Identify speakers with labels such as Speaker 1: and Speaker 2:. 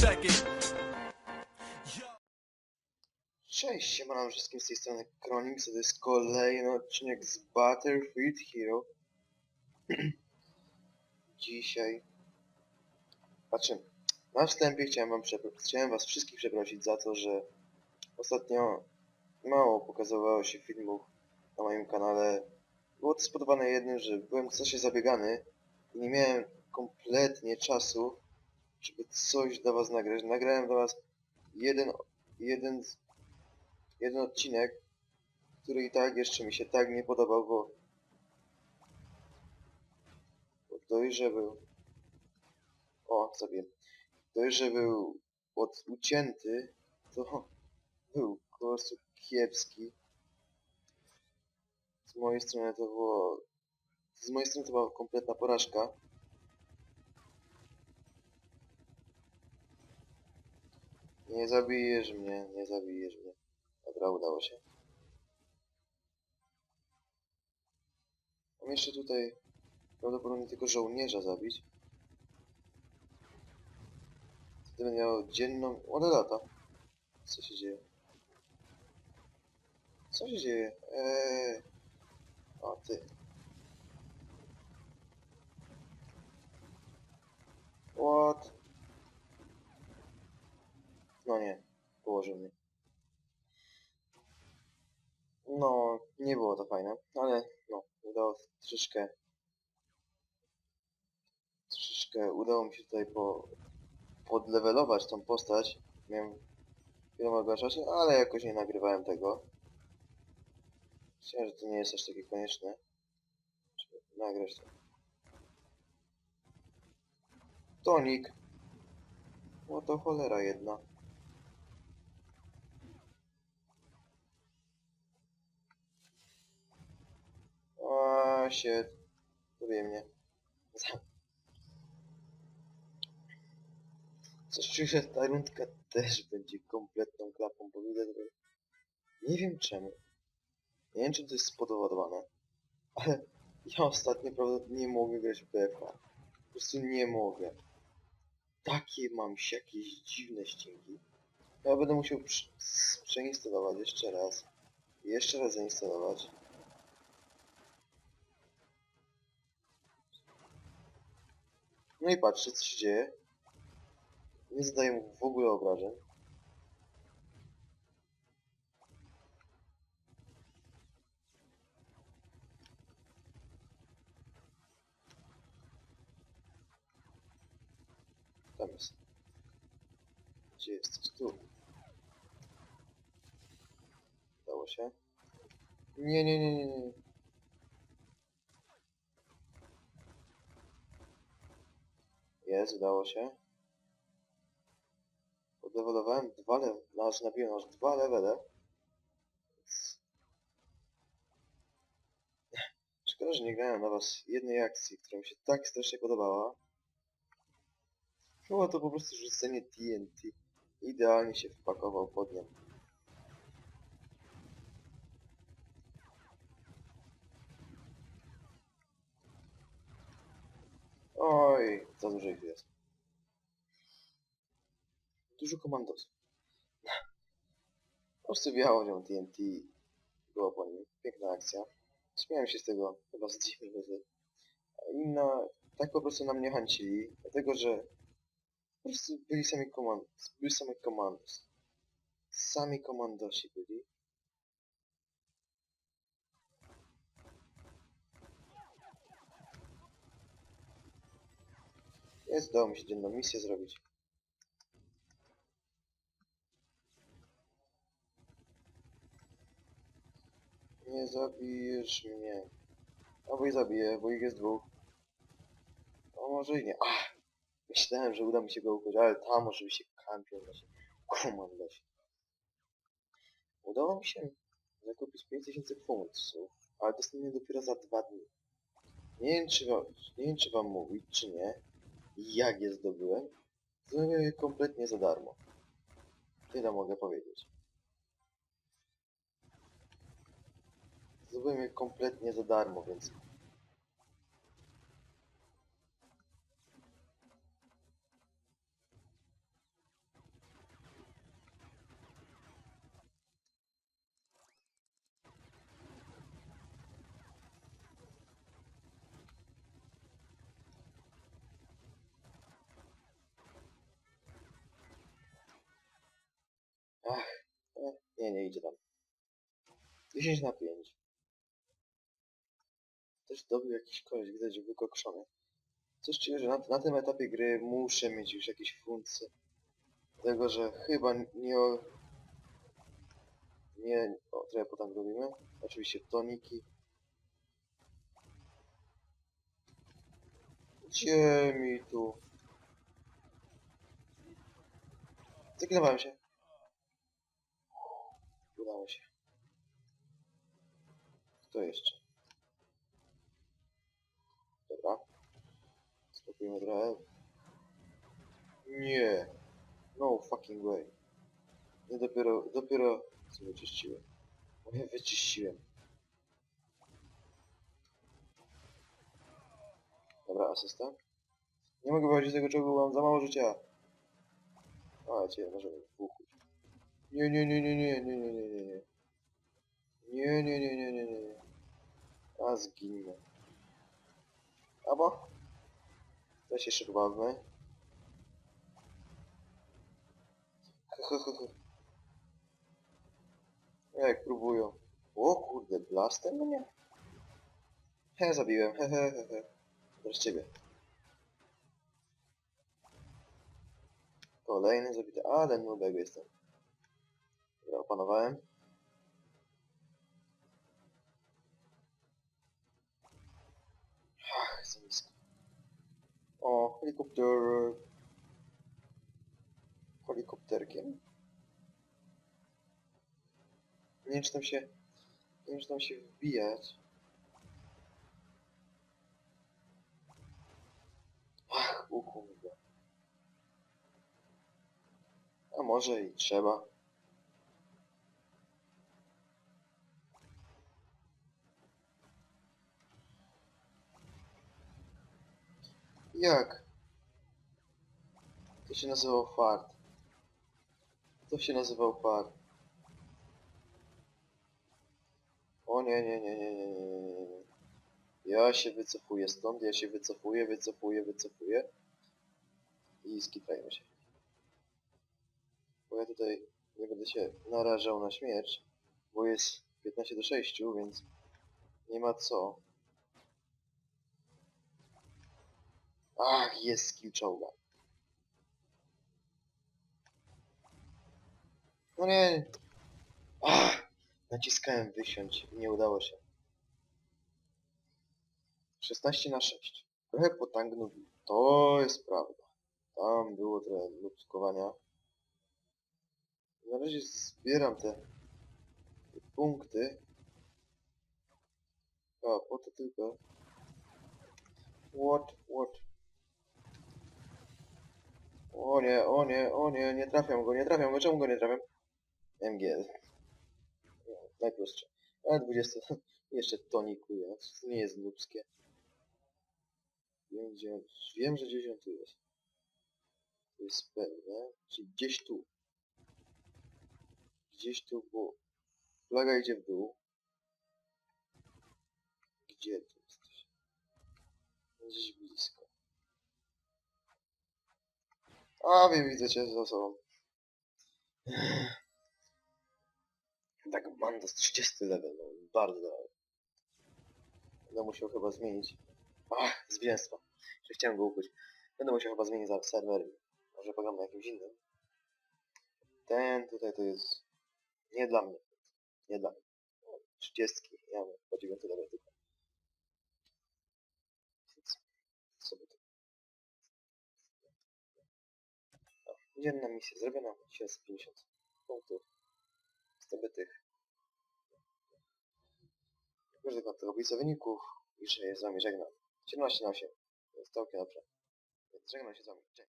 Speaker 1: Check it.
Speaker 2: Cześć, siemano wszystkim z tej strony Kronik, to jest kolejny odcinek z Battlefield Hero. Dzisiaj... Znaczy, na wstępie chciałem wam chciałem was wszystkich przeprosić za to, że ostatnio mało pokazywało się filmów na moim kanale. Było to spowodowane jednym, że byłem coś zabiegany i nie miałem kompletnie czasu, żeby coś dla was nagrać. Nagrałem dla was jeden, jeden jeden odcinek, który i tak jeszcze mi się tak nie podobał, bo, bo dość, że był... O, sobie. Dość, że był od ucięty, to był po prostu kiepski. Z mojej strony to było... Z mojej strony to była kompletna porażka. Nie zabijesz mnie, nie zabijesz mnie. Dobra, udało się. Mam jeszcze tutaj prawdopodobnie tylko żołnierza zabić. Wtedy będę miał dzienną... O, lata. Co się dzieje? Co się dzieje? Eee... O, ty. What? No nie, położył mnie. No, nie było to fajne, ale no, udało troszeczkę... Troszeczkę udało mi się tutaj po... podlewelować tą postać. Miałem wieloma graczaczy, ale jakoś nie nagrywałem tego. Myślałem, że to nie jest aż takie konieczne, żeby nagrać to. Tonik! No to cholera jedna. Się Lubię mnie. Coś czuję, że ta rundka też będzie kompletną klapą, bo widzę tutaj... Nie wiem czemu. Nie wiem, czym to jest spowodowane, ale ja ostatnio prawdopodobnie nie mogę grać w BFH. Po prostu nie mogę. Takie mam się jakieś dziwne ścinki. Ja będę musiał przeinstalować jeszcze raz. Jeszcze raz zainstalować. No i patrzcie, co się dzieje. Nie zadaję mu w ogóle obrażeń. Tam jest. Gdzie jesteś? Tu. Udało się. Nie, nie, nie, nie, nie. Jest, udało się. Podlewelowałem dwa le... Aż nabiłem aż dwa levele. Szkoda, że nie grałem na was jednej akcji, która mi się tak strasznie podobała. Było to po prostu rzucenie TNT. Idealnie się wpakował pod nią. Oj, za dużo ich jest. Dużo komandosów. Wjechało nią TNT. Była po nim. Piękna akcja. Śmiałem się z tego chyba z 10 minuty. A inna... Tak po prostu na mnie hańcili. Dlatego, że po prostu byli sami komandos. Byli sami komandos. Sami komandosi byli. Jest, udało mi się dzienną misję zrobić. Nie zabijesz mnie. Albo i zabiję, bo ich jest dwóch. A może i nie. Ach, myślałem, że uda mi się go ukryć, ale tam może by się kampił na się. Udało mi się zakupić 5000 funtów, ale dostaniemy dopiero za dwa dni. Nie wiem, czy wam, nie wiem, czy wam mówić, czy nie. Jak je zdobyłem? Zdobyłem je kompletnie za darmo. Tyle mogę powiedzieć. Zdobyłem je kompletnie za darmo, więc... nie idzie tam. 10 na 5. Też dobył jakiś koleś, widać, wykokszony. Coś czuję, że na, na tym etapie gry muszę mieć już jakieś funkcje. Tego, że chyba nie... o- Nie... O, trochę potem robimy. Oczywiście toniki. Gdzie mi tu? Zaklinowałem się. Udało się. Kto jeszcze? Dobra. Spokojmy trochę. Nie. No fucking way. Nie dopiero, dopiero co wyczyściłem. Mówię, wyczyściłem. Dobra, asysta. Nie mogę wychodzić z tego czołgu, mam za mało życia. A, cię możemy wybuchać. Nie, nie, nie, nie, nie, nie, nie, nie, nie, nie. Nie, nie, nie, nie, nie, nie, nie. A, zginę. Albo? To się szybko bawmy. Jak próbują. O kurde, blaster mnie? He, zabiłem, hehehe. He, he. Teraz ciebie. Kolejny zabity, ale nubek jestem. Opanowałem. Ach, za. O, helikopter. Helikopterkiem. Nie wiem, czy tam się... Nie wiem, czy tam się wbijać. Ach, u kurde. A może i trzeba. Jak? To się nazywał fart. To się nazywał fart. O nie, nie, nie, nie, nie, nie, nie, nie. Ja się wycofuję stąd, ja się wycofuję, wycofuję, wycofuję. I skitrajmy się. Bo ja tutaj nie będę się narażał na śmierć, bo jest 15 do 6, więc nie ma co. Ach, jest skill czołga. No nie. Ach, naciskałem wysiąść, nie udało się. 16 na 6. Trochę potangnuli. To jest prawda. Tam było trochę lupskowania. Na razie zbieram te, te punkty. A, po to tylko. What, what? O nie, o nie, o nie, nie trafiam go, nie trafiam go, czemu go nie trafiam? MG. Najprostsze. Ale 20, jeszcze tonikuje, to nie jest. Będzie, wiem, że 10 tu jest. To jest pewne, czyli gdzieś tu. Gdzieś tu, bo flaga idzie w dół. Gdzie ty jesteś? Gdzieś blisko. A wiem, widzę cię za sobą. Tak, banda z 30 level, no bardzo dobry. Będę musiał chyba zmienić. Ach. Że chciałem go ukryć. Będę musiał chyba zmienić za serwer. Może pogram na jakimś innym. Ten tutaj to jest nie dla mnie. Nie dla mnie. No, 30. Ja mam po 9 level tylko. Więc sobie to. No, Dzienna misja zrobiona. 1050 punktów zdobytych. Od tego oblica wyników i że jest z wami żegnam. 17 na 8. To jest całkiem dobrze. Więc żegnam się z wami. Cześć.